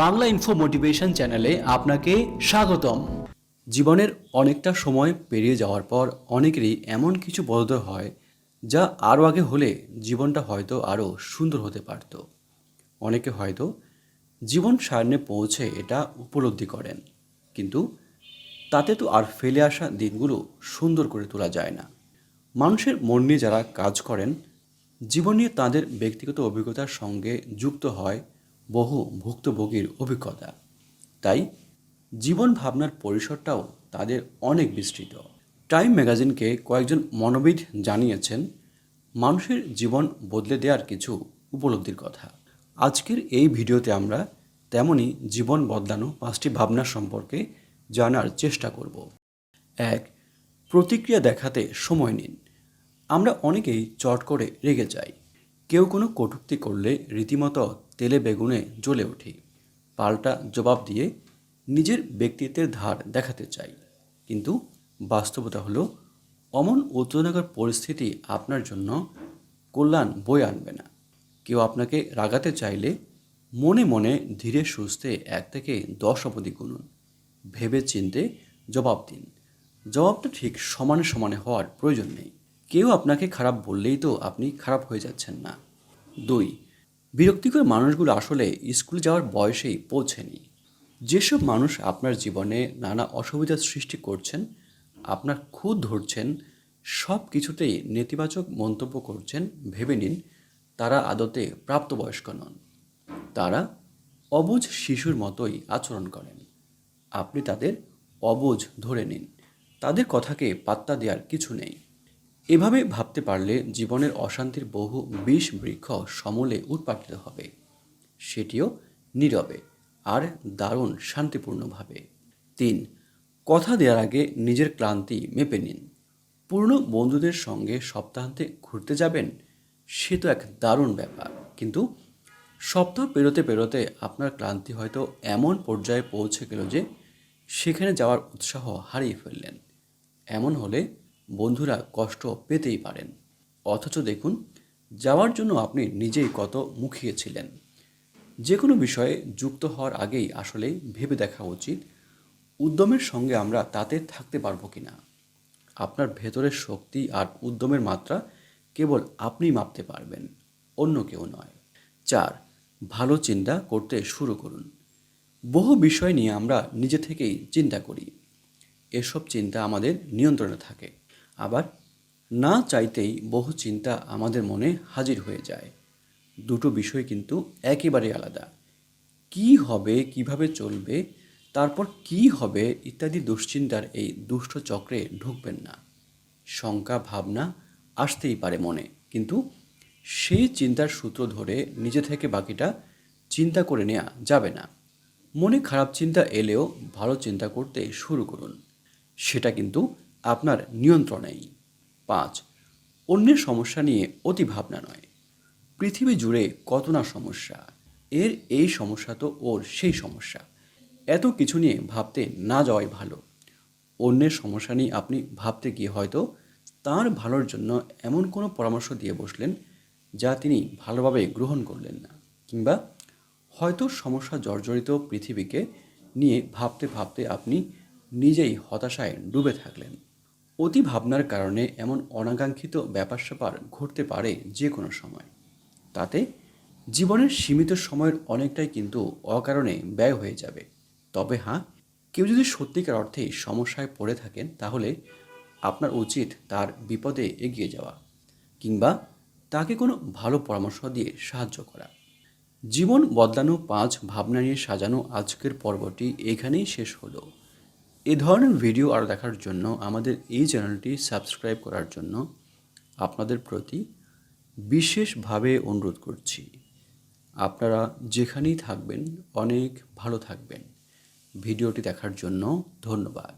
Bangla info motivation চ্যানেলে আপনাকে স্বাগতম। জীবনের অনেকটা সময় পেরিয়ে যাওয়ার পর অনেকেরই এমন কিছু বোধোদয় হয়, যা আরও আগে হলে জীবনটা হয়তো আরও সুন্দর হতে পারত। অনেকে হয়তো জীবন সারণে পৌঁছে এটা উপলব্ধি করেন, কিন্তু তাতে তো আর ফেলে আসা দিনগুলো সুন্দর করে তোলা যায় না। মানুষের মন নিয়ে যারা কাজ করেন, জীবন নিয়ে তাদের ব্যক্তিগত অভিজ্ঞতার সঙ্গে যুক্ত হয় বহু ভুক্তভোগীর অভিজ্ঞতা। তাই জীবন ভাবনার পরিসরটাও তাদের অনেক বিস্তৃত। টাইম ম্যাগাজিনকে কয়েকজন মনোবিদ জানিয়েছেন, মানুষের জীবন বদলে দেওয়ার কিছু উপলব্ধির কথা। আজকের এই ভিডিওতে আমরা তেমনই জীবন বদলানো পাঁচটি ভাবনা সম্পর্কে জানার চেষ্টা করব। এক, প্রতিক্রিয়া দেখাতে সময় নিন। আমরা অনেকেই চট করে রেগে যাই। কেউ কোনো কটূক্তি করলে রীতিমতো তেলে বেগুনে জ্বলে উঠি পাল্টা জবাব দিয়ে নিজের ব্যক্তিত্বের ধার দেখাতে চাই। কিন্তু বাস্তবতা হলো, অমন উত্তেজনাকর পরিস্থিতি আপনার জন্য কল্যাণ বয়ে আনবে না। কেউ আপনাকে রাগাতে চাইলে মনে মনে ধীরে সুস্থে এক থেকে দশ অবধি গুনুন। ভেবে চিনতে জবাব দিন। জবাবটা ঠিক সমানে সমানে হওয়ার প্রয়োজন নেই। কেউ আপনাকে খারাপ বললেই তো আপনি খারাপ হয়ে যাচ্ছেন না। দুই বিরক্তিকর মানুষগুলো আসলে স্কুল যাওয়ার বয়সেই পৌঁছেনি। যেসব মানুষ আপনার জীবনে নানা অসুবিধার সৃষ্টি করছেন, আপনার খুদ ধরছেন সব কিছুতেই নেতিবাচক মন্তব্য করছেন, ভেবে নিন, তারা আদতে প্রাপ্তবয়স্ক নন। তারা অবুঝ শিশুর মতোই আচরণ করেন। আপনি তাদের অবুঝ ধরে নিন। তাদের কথাকে পাত্তা দেওয়ার কিছু নেই। এভাবে ভাবতে পারলে জীবনের অশান্তির বহু বিষ বৃক্ষ সমলে উৎপাটিত হবে। সেটিও নীরবে আর দারুণ শান্তিপূর্ণভাবে। তিন, কথা দেওয়ার আগে নিজের ক্লান্তি মেপে নিন। পুরনো বন্ধুদের সঙ্গে সপ্তাহান্তে ঘুরতে যাবেন, সে তো এক দারুণ ব্যাপার। কিন্তু সপ্তাহ পেরোতে পেরোতে আপনার ক্লান্তি হয়তো এমন পর্যায়ে পৌঁছে গেল যে সেখানে যাওয়ার উৎসাহ হারিয়ে ফেললেন। এমন হলে বন্ধুরা কষ্ট পেতেই পারেন। অথচ দেখুন, যাওয়ার জন্য আপনি নিজেই কত মুখিয়েছিলেন যে কোনো বিষয়ে যুক্ত হওয়ার আগেই আসলে ভেবে দেখা উচিত, উদ্যমের সঙ্গে আমরা তাতে থাকতে পারব কি না আপনার ভেতরের শক্তি আর উদ্যমের মাত্রা কেবল আপনিই মাপতে পারবেন, অন্য কেউ নয়। চার, ভালো চিন্তা করতে শুরু করুন। বহু বিষয় নিয়ে আমরা নিজে থেকেই চিন্তা করি। এসব চিন্তা আমাদের নিয়ন্ত্রণে থাকে। আবার না চাইতেই বহু চিন্তা আমাদের মনে হাজির হয়ে যায়। দুটো বিষয় কিন্তু একেবারে আলাদা। কি হবে, কীভাবে চলবে, তারপর কি হবে ইত্যাদি দুশ্চিন্তার এই দুষ্ট চক্রে ঢুকবেন না। শঙ্কা, ভাবনা আসতেই পারে মনে, কিন্তু সেই চিন্তার সূত্র ধরে নিজে থেকে বাকিটা চিন্তা করে নেওয়া যাবে না। মনে খারাপ চিন্তা এলেও ভালো চিন্তা করতে শুরু করুন। সেটা কিন্তু আপনার নিয়ন্ত্রণেই। পাঁচ, অন্যের সমস্যা নিয়ে অতি ভাবনা নয়। পৃথিবী জুড়ে কত না সমস্যা, এর এই সমস্যা তো ওর সেই সমস্যা। এত কিছু নিয়ে ভাবতে না যাওয়াই ভালো। অন্যের সমস্যা নিয়ে আপনি ভাবতে গিয়ে হয়তো তার ভালোর জন্য এমন কোনো পরামর্শ দিয়ে বসলেন যা তিনি ভালোভাবে গ্রহণ করলেন না। কিংবা হয়তো সমস্যা জর্জরিত পৃথিবীকে নিয়ে ভাবতে ভাবতে আপনি নিজেই হতাশায় ডুবে থাকলেন। অতি ভাবনার কারণে এমন অনাকাঙ্ক্ষিত ব্যাপার স্যাপার ঘটতে পারে যে কোনো সময়। তাতে জীবনের সীমিত সময়ের অনেকটাই কিন্তু অকারণে ব্যয় হয়ে যাবে। তবে হ্যাঁ কেউ যদি সত্যিকার অর্থে সমস্যায় পড়ে থাকেন, তাহলে আপনার উচিত তার বিপদে এগিয়ে যাওয়া কিংবা তাকে কোনো ভালো পরামর্শ দিয়ে সাহায্য করা। জীবন বদলানো পাঁচ ভাবনা নিয়ে সাজানো আজকের পর্বটি এখানেই শেষ হলো। এ ধরনের ভিডিও আরও দেখার জন্য আমাদের এই চ্যানেলটি সাবস্ক্রাইব করার জন্য আপনাদের প্রতি বিশেষভাবে অনুরোধ করছি। আপনারা যেখানেই থাকবেন, অনেক ভালো থাকবেন। ভিডিওটি দেখার জন্য ধন্যবাদ।